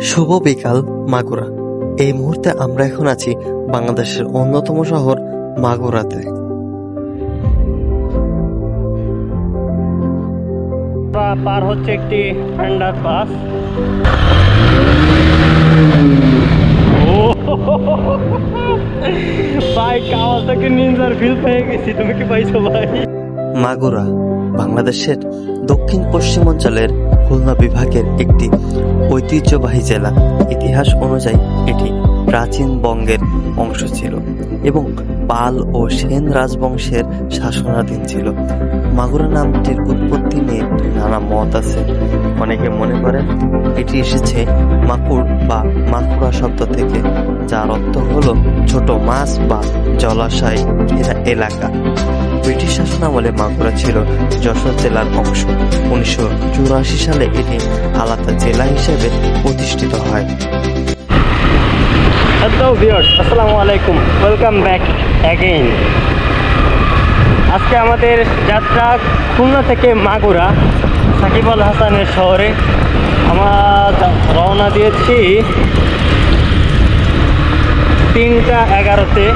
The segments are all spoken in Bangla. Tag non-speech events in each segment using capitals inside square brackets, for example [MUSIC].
শুভ বিকাল, মাগুরা। এই মুহূর্তে আমরা এখন আছি বাংলাদেশের অন্যতম শহর, মাগুরাতে। পার হচ্ছে একটি আন্ডার পাস ভাই কাওয়াল থেকে নিনজার ফিল পেয়ে গেছি। তুমি কি পাইছো ভাই? মাগুরা, বাংলাদেশের দক্ষিণ পশ্চিমাঞ্চলের খুলনা বিভাগের একটি ঐতিহ্যবাহী জেলা। ইতিহাস অনুযায়ী, এটি প্রাচীন বঙ্গের অংশ ছিল এবং পাল ও সেন রাজবংশের শাসনাধীন ছিল। মাগুরা নামটির উৎপত্তি নিয়ে নানা মত আছে। অনেকে মনে করেন, এটি এসেছে মাকুড় বা মাকুড়া শব্দ থেকে, যার অর্থ হলো ছোট মাছ বা জলাশয় এলাকা। ব্রিটিশ শাসনামলে মাগুরা ছিল যশোর জেলার অংশ। উনিশশো চুরাশি সালে এটি আলাদা জেলা হিসেবে প্রতিষ্ঠিত হয়। আসসালামু আলাইকুম। ওয়েলকাম ব্যাক আজকে আমাদের যাত্রা খুলনা থেকে মাগুরা সাকিব হাসানের শহরে আমরা রওনা দিয়েছি তিনটা এগারোতে।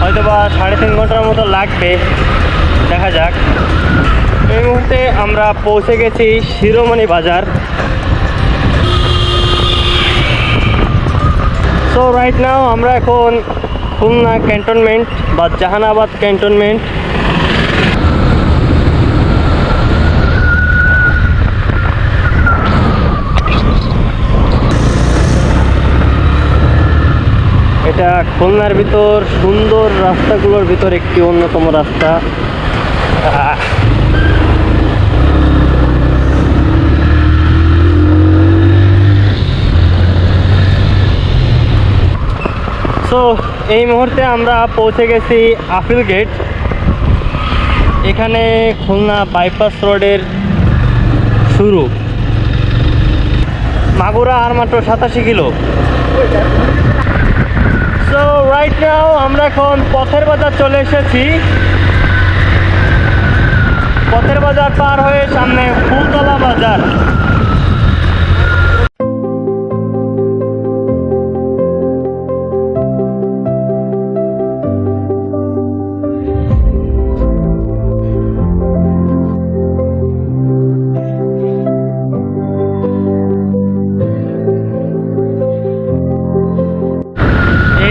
হয়তো বা সাড়ে তিন ঘণ্টার মতো লাগবে। দেখা যাক। এই মুহূর্তে আমরা পৌঁছে গেছি শিরোমণি বাজার। সো রাইট নাও আমরা এখন খুলনা ক্যান্টনমেন্ট বা জাহানাবাদ ক্যান্টনমেন্ট এটা খুলনার ভিতর, সুন্দর রাস্তাগুলোর ভিতর একটি অন্যতম রাস্তা। সো এই মুহূর্তে আমরা পৌঁছে গেছি আপিল গেট। এখানে খুলনা বাইপাস রোডের শুরু। মাগুরা আর মাত্র সাতাশি কিলো। সো রাইট নাও আমরা এখন পথের বাজার চলে এসেছি। পথের বাজার পার হয়ে সামনে ফুলতলা বাজার।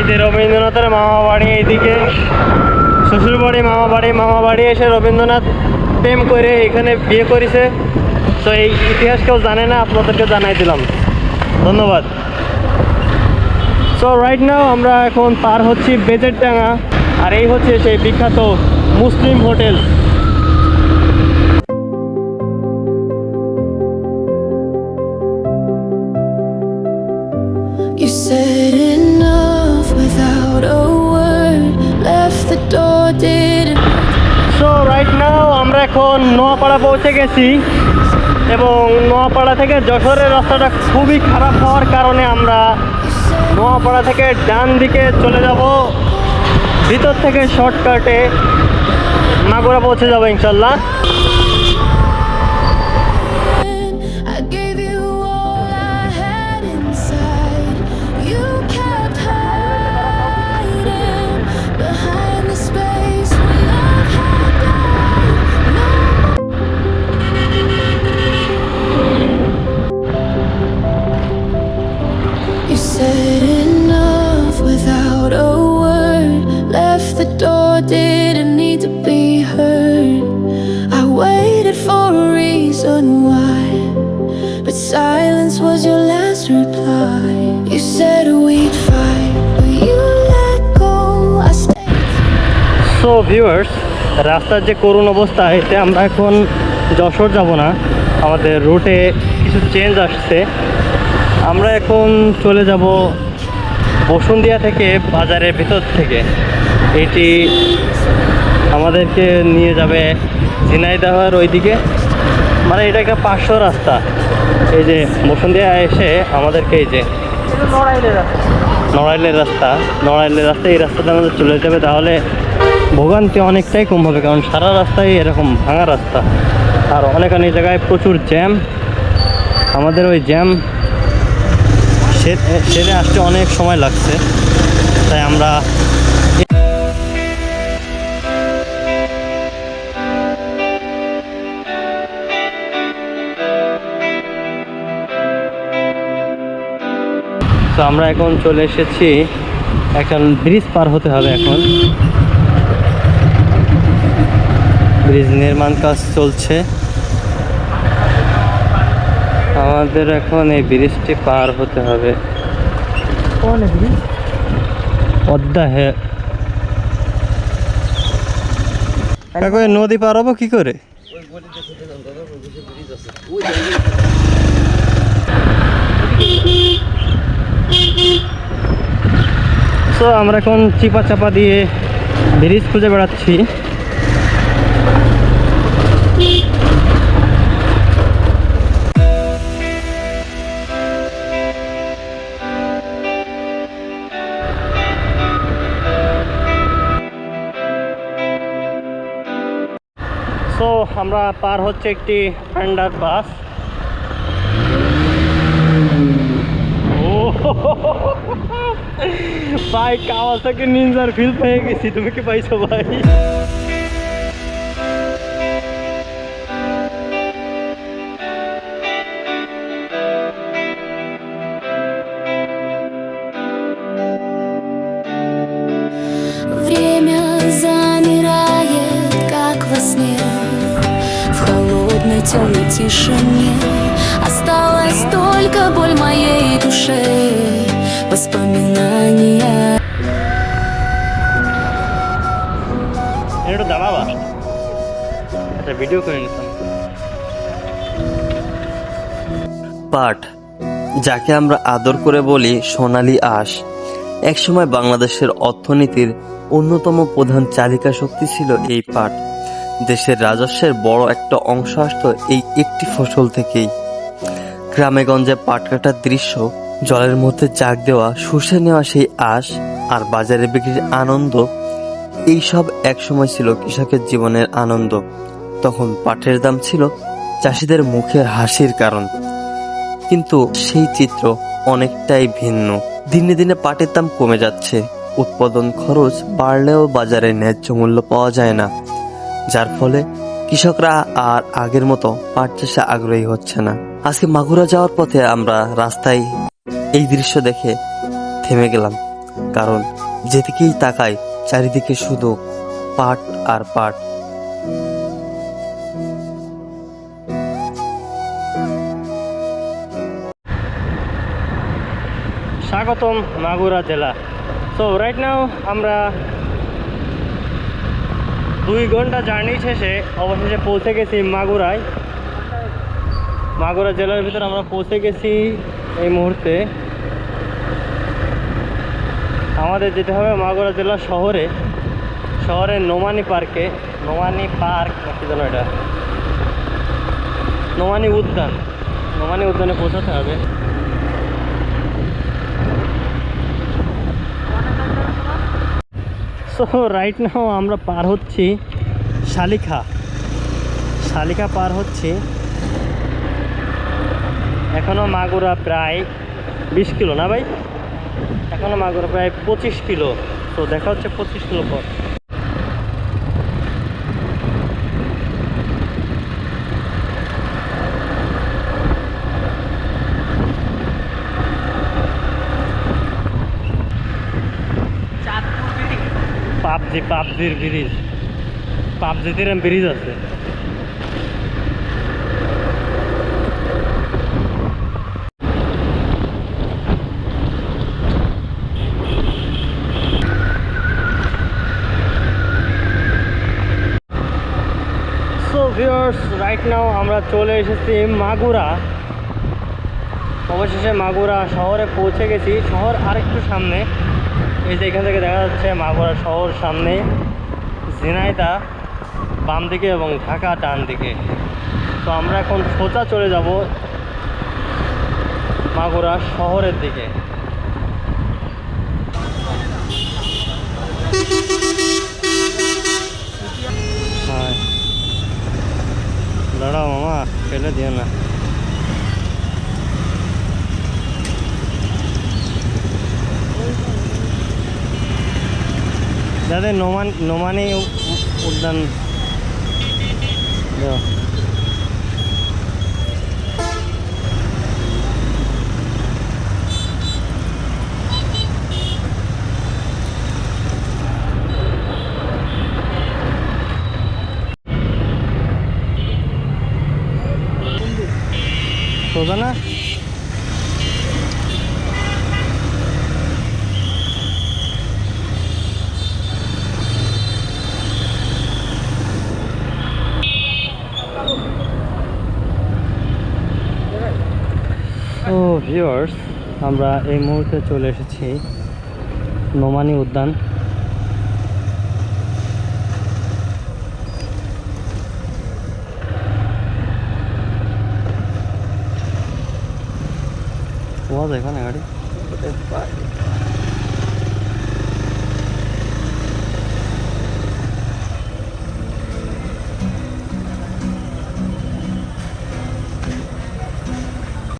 যে রবীন্দ্রনাথের মামা বাড়ি এইদিকে শ্বশুর বাড়ি মামা বাড়ি মামা বাড়ি এসে রবীন্দ্রনাথ প্রেম করে এখানে বিয়ে করেছে। তো এই ইতিহাস কেউ জানে না, আপনাদেরকে জানাই দিলাম। ধন্যবাদ। সো রাইট নাও আমরা এখন পার হচ্ছি বেজের ডাঙা আর এই হচ্ছে সেই বিখ্যাত মুসলিম হোটেল। এখন নোয়াপাড়া পৌঁছে গেছি এবং নোয়াপাড়া থেকে যশোরের রাস্তাটা খুবই খারাপ হওয়ার কারণে আমরা নোয়াপাড়া থেকে ডান দিকে চলে যাব। ভিতর থেকে শর্টকাটে মাগুরা পৌঁছে যাব ইনশাল্লাহ। ভিউয়ার্স রাস্তার যে করুণ অবস্থা এতে আমরা এখন যশোর যাব না। আমাদের রুটে কিছু চেঞ্জ আসছে। আমরা এখন চলে যাব বসুন্দিয়া থেকে বাজারের ভিতর থেকে। এটি আমাদেরকে নিয়ে যাবে ঝিনাইদহের ওইদিকে। মানে এটা একটা পাঁচশো রাস্তা। এই যে বসুন্দিয়া এসে আমাদেরকে এই যে নড়াইলের রাস্তা। নড়াইলের রাস্তা। এই রাস্তাতে আমাদের চলে যাবে। তাহলে ভোগান্তি অনেকটাই কম হবে কারণ সারা রাস্তায় এরকম ভাঙা রাস্তা। আর অনেক অনেক জায়গায় প্রচুর জ্যাম। আমাদের ওই জ্যাম সেরে আসতে অনেক সময় লাগছে। তাই আমরা তো আমরা এখন চলে এসেছি একটা ব্রিজ পার হতে হবে এখন। ব্রিজ নির্মাণ কাজ চলছে। আমাদের এখন এই ব্রিজটি পার হতে হবে। পদ্মা হে। কাকু নদী পার হব কি করে? তো আমরা এখন চিপা চাপা দিয়ে ব্রিজ খুঁজে বেড়াচ্ছি। আমরা পার হচ্ছে একটি আন্ডার ও [LAUGHS] ভাই, কাওয়াসাকি নিনজার ফিল পেয়ে গেছি। তুমি কি পাইছো ভাই? темной тишине Осталась только боль моей душе Воспоминания একটু দাঁড়াবা একটা ভিডিও করে নিতাম পাট যাকে আমরা আদর করে বলি সোনালী আঁশ একসময় বাংলাদেশের অর্থনীতির অন্যতম প্রধান চালিকা শক্তি ছিল এই পাট দেশের রাজস্বের বড় একটা অংশ আসতো এই একটি ফসল থেকেই। গ্রামেগঞ্জে পাট কাটার দৃশ্য, জলের মধ্যে জাগ দেওয়া, শুষে নেওয়া সেই আঁশ আর বাজারে বিক্রির আনন্দ এই এইসব একসময় ছিল কৃষকের জীবনের আনন্দ। তখন পাটের দাম ছিল চাষিদের মুখের হাসির কারণ। কিন্তু সেই চিত্র অনেকটাই ভিন্ন। দিনে দিনে পাটের দাম কমে যাচ্ছে। উৎপাদন খরচ বাড়লেও বাজারে ন্যায্য মূল্য পাওয়া যায় না। যার ফলে কৃষকরা আর আগের মতো পাট চাষে আগ্রহী হচ্ছে না। আজকে মাগুরা যাওয়ার পথে আমরা রাস্তায় এই দৃশ্য দেখে থেমে গেলাম, কারণ যেদিকেই তাকাই চারিদিকে শুধু পাট আর পাট। স্বাগতম মাগুরা জেলা। সো রাইট নাও আমরা দুই ঘণ্টা জার্নি শেষে অবশেষে পৌঁছে গেছি মাগুরায়। মাগুরা জেলার ভিতরে আমরা পৌঁছে গেছি এই মুহূর্তে। আমাদের যেতে হবে মাগুরা জেলা শহরে। শহরের নোমানি পার্কে। নোমানি পার্ক না কি যেন এটা? নোমানি উদ্যান। নোমানি উদ্যানে পৌঁছাতে হবে। সো রাইট নাও আমরা পার হচ্ছি শালিখা। শালিখা পার হচ্ছে এখনও মাগুরা প্রায় বিশ কিলো, না ভাই? এখনও মাগুরা প্রায় পঁচিশ কিলো। তো দেখা হচ্ছে পঁচিশ কিলো পর। পাবজি পাবজির ব্রিজ। পাবজিতে এরম ব্রিজ আছে। রাইট নাও আমরা চলে এসেছি মাগুরা। অবশেষে মাগুরা শহরে পৌঁছে গেছি। শহর আরেকটু সামনে। এই যে এখান থেকে দেখা যাচ্ছে মাগুরা শহর সামনে ঝিনাইদা বাম দিকে এবং ঢাকা ডান দিকে। তো আমরা এখন সোজা চলে যাব মাগুরা শহরের দিকে। দাঁড়াও মামা, ফেলে দিও না। যাদের নোমান নোমানি উদ্যান উদ্যান দেওয়া। সোজা না ও ভিউয়ার্স আমরা এই মুহূর্তে চলে এসেছি নোমানি উদ্যান। ওয়াজ এখানে গাড়ি।